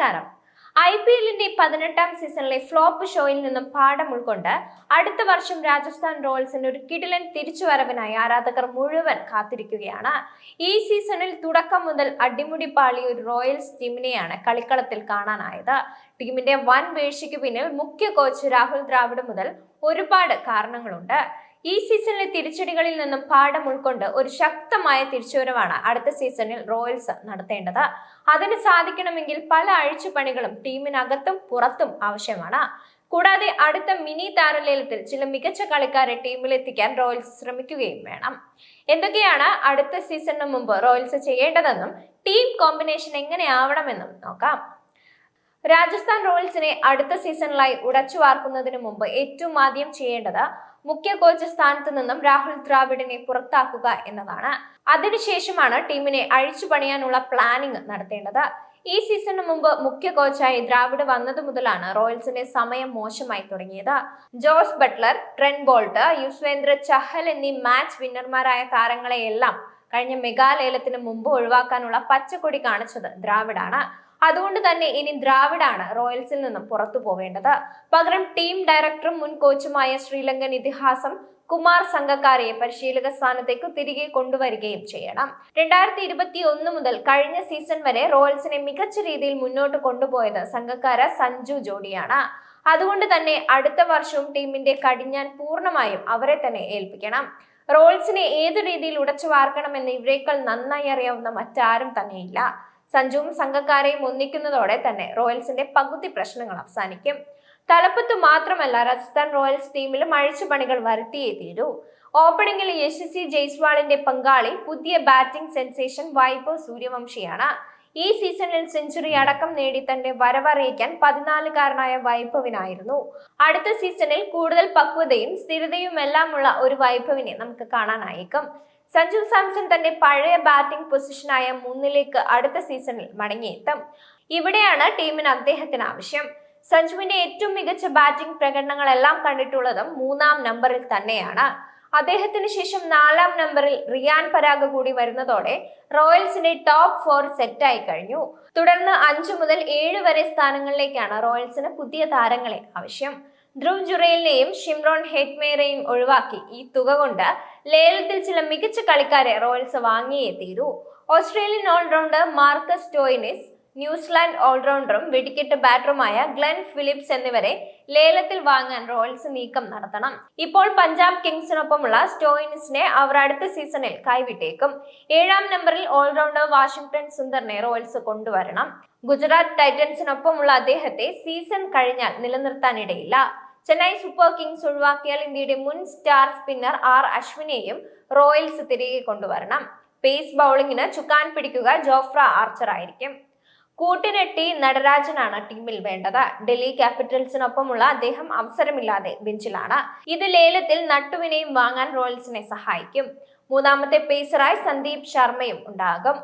നമസ്കാരം. I P എല്ലിന്റെ പതിനെട്ടാം സീസണിലെ ഫ്ലോപ്പ് ഷോയിൽ നിന്നും പാഠം ഉൾക്കൊണ്ട് അടുത്ത വർഷം രാജസ്ഥാൻ റോയൽസിന്റെ ഒരു കിടിലൻ തിരിച്ചുവരവിനായി ആരാധകർ മുഴുവൻ കാത്തിരിക്കുകയാണ്. ഈ സീസണിൽ തുടക്കം മുതൽ അടിമുടി പാളിയ ഒരു റോയൽസ് ടീമിനെയാണ് കളിക്കളത്തിൽ കാണാനായത്. ടീമിന്റെ വൻ വീഴ്ചയ്ക്ക് പിന്നിൽ മുഖ്യ കോച്ച് രാഹുൽ ദ്രാവിഡ് മുതൽ ഒരുപാട് കാരണങ്ങളുണ്ട്. ഈ സീസണിലെ തിരിച്ചടികളിൽ നിന്നും പാഠം ഉൾക്കൊണ്ട് ഒരു ശക്തമായ തിരിച്ചുവരവാണ് അടുത്ത സീസണിൽ റോയൽസ് നടത്തേണ്ടത്. അതിന് സാധിക്കണമെങ്കിൽ പല അഴിച്ചുപണികളും ടീമിനകത്തും പുറത്തും ആവശ്യമാണ്. കൂടാതെ അടുത്ത മിനി താരലേലത്തിൽ ചില മികച്ച കളിക്കാരെ ടീമിലെത്തിക്കാൻ റോയൽസ് ശ്രമിക്കുകയും വേണം. എന്തൊക്കെയാണ് അടുത്ത സീസണിന് മുമ്പ് റോയൽസ് ചെയ്യേണ്ടതെന്നും ടീം കോമ്പിനേഷൻ എങ്ങനെയാവണമെന്നും നോക്കാം. രാജസ്ഥാൻ റോയൽസിനെ അടുത്ത സീസണിലായി ഉടച്ചു വാർക്കുന്നതിന് മുമ്പ് ഏറ്റവും ആദ്യം ചെയ്യേണ്ടത് മുഖ്യ കോച്ച് സ്ഥാനത്ത് നിന്നും രാഹുൽ ദ്രാവിഡിനെ പുറത്താക്കുക എന്നതാണ്. അതിനുശേഷമാണ് ടീമിനെ അഴിച്ചു പണിയാനുള്ള പ്ലാനിംഗ് നടത്തേണ്ടത്. ഈ സീസണിന് മുമ്പ് മുഖ്യ കോച്ചായി ദ്രാവിഡ് വന്നത് മുതലാണ് റോയൽസിന്റെ സമയം മോശമായി തുടങ്ങിയത്. Jos Buttler Trent Boult Yuzvendra Chahal എന്നീ മാച്ച് വിന്നർമാരായ താരങ്ങളെയെല്ലാം കഴിഞ്ഞ മെഗാലേലത്തിന് മുമ്പ് ഒഴിവാക്കാനുള്ള പച്ചക്കൊടി കാണിച്ചത് ദ്രാവിഡാണ്. അതുകൊണ്ട് തന്നെ ഇനി ദ്രാവിഡാണ് റോയൽസിൽ നിന്നും പുറത്തു പോവേണ്ടത്. പകരം ടീം ഡയറക്ടറും മുൻ കോച്ചുമായ ശ്രീലങ്കൻ ഇതിഹാസം കുമാർ സംഘക്കാരെ പരിശീലക സ്ഥാനത്തേക്ക് തിരികെ കൊണ്ടുവരികയും ചെയ്യണം. രണ്ടായിരത്തി ഇരുപത്തി ഒന്ന് മുതൽ കഴിഞ്ഞ സീസൺ വരെ റോയൽസിനെ മികച്ച രീതിയിൽ മുന്നോട്ട് കൊണ്ടുപോയത് സംഘക്കാര സഞ്ജു ജോഡിയാണ്. അതുകൊണ്ട് തന്നെ അടുത്ത വർഷവും ടീമിന്റെ കടിഞ്ഞാൻ പൂർണമായും അവരെ തന്നെ ഏൽപ്പിക്കണം. റോൾസിനെ ഏത് രീതിയിൽ ഉടച്ചു വാർക്കണമെന്ന് ഇവരേക്കാൾ നന്നായി അറിയാവുന്ന മറ്റാരും തന്നെയില്ല. സഞ്ജുവും സംഘക്കാരെയും ഒന്നിക്കുന്നതോടെ തന്നെ റോയൽസിന്റെ പകുതി പ്രശ്നങ്ങൾ അവസാനിക്കും. തലപ്പത്ത് മാത്രമല്ല രാജസ്ഥാൻ റോയൽസ് ടീമിലും അഴിച്ചുപണികൾ വരുത്തിയേ തീരൂ. ഓപ്പണിംഗിൽ യശസ്വി ജയ്സ്വാളിന്റെ പങ്കാളി പുതിയ ബാറ്റിംഗ് സെൻസേഷൻ വൈഭവ് സൂര്യവംശിയാണ്. ഈ സീസണിൽ സെഞ്ചുറി അടക്കം നേടി തന്റെ വരവറിയിക്കാൻ പതിനാലുകാരനായ വൈഭവിനായിരുന്നു. അടുത്ത സീസണിൽ കൂടുതൽ പക്വതയും സ്ഥിരതയും സ്ഥിരതയുമെല്ലാമുള്ള ഒരു വൈഭവിനെ നമുക്ക് കാണാനായേക്കും. സഞ്ജു സാംസൺ തന്റെ പഴയ ബാറ്റിംഗ് പൊസിഷനായ മൂന്നിലേക്ക് അടുത്ത സീസണിൽ മടങ്ങിയെത്തും. ഇവിടെയാണ് ടീമിന് അദ്ദേഹത്തിന് ആവശ്യം. സഞ്ജുവിന്റെ ഏറ്റവും മികച്ച ബാറ്റിംഗ് പ്രകടനങ്ങളെല്ലാം കണ്ടിട്ടുള്ളതും മൂന്നാം നമ്പറിൽ തന്നെയാണ്. അദ്ദേഹത്തിന് ശേഷം നാലാം നമ്പറിൽ റിയാൻ പരാഗ് കൂടി വരുന്നതോടെ റോയൽസിന്റെ ടോപ്പ് ഫോർ സെറ്റായി കഴിഞ്ഞു. തുടർന്ന് അഞ്ചു മുതൽ ഏഴ് വരെ സ്ഥാനങ്ങളിലേക്കാണ് റോയൽസിന് പുതിയ താരങ്ങളെ ആവശ്യം. ധ്രുവ് ജുറേലിനെയും ഷിംറോൺ ഹെറ്റ്മേറെയും ഒഴിവാക്കി ഈ തുക കൊണ്ട് ലേലത്തിൽ ചില മികച്ച കളിക്കാരെ റോയൽസ് വാങ്ങിയേ തീരൂ. Australian allrounder Marcus Stoinis New Zealand ഓൾറൗണ്ടറും വെടിക്കെട്ട് ബാറ്ററുമായ ഗ്ലെൻ ഫിലിപ്സ് എന്നിവരെ ലേലത്തിൽ വാങ്ങാൻ റോയൽസ് നീക്കം നടത്തണം. ഇപ്പോൾ പഞ്ചാബ് കിങ്സിനൊപ്പമുള്ള സ്റ്റോയിനിസിനെ അവർ അടുത്ത സീസണിൽ കൈവിട്ടേക്കും. ഏഴാം നമ്പറിൽ ഓൾറൗണ്ടർ വാഷിംഗ്ടൺ സുന്ദറിനെ റോയൽസ് കൊണ്ടുവരണം. ഗുജറാത്ത് ടൈറ്റൻസിനൊപ്പമുള്ള അദ്ദേഹത്തെ സീസൺ കഴിഞ്ഞാൽ നിലനിർത്താനിടയില്ല. ചെന്നൈ സൂപ്പർ കിങ്സ് ഒഴിവാക്കിയാൽ ഇന്ത്യയുടെ മുൻ സ്റ്റാർ സ്പിന്നർ ആർ അശ്വിനെയും റോയൽസ് തിരികെ കൊണ്ടുവരണം. പേസ് ബൗളിങ്ങിന് ചുക്കാൻ പിടിക്കുക ജോഫ്ര ആർച്ചർ ആയിരിക്കും കൂട്ടിനെട്ടി നടരാജനാണ് ടീമിൽ വേണ്ടത്. ഡൽഹി ക്യാപിറ്റൽസിനൊപ്പമുള്ള അദ്ദേഹം അവസരമില്ലാതെ ബെഞ്ചിലാണ്. ഇത് ലേലത്തിൽ നട്ടുവിനെയും വാങ്ങാൻ റോയൽസിനെ സഹായിക്കും. മൂന്നാമത്തെ പേസറായി സന്ദീപ് ശർമ്മയും ഉണ്ടാകും.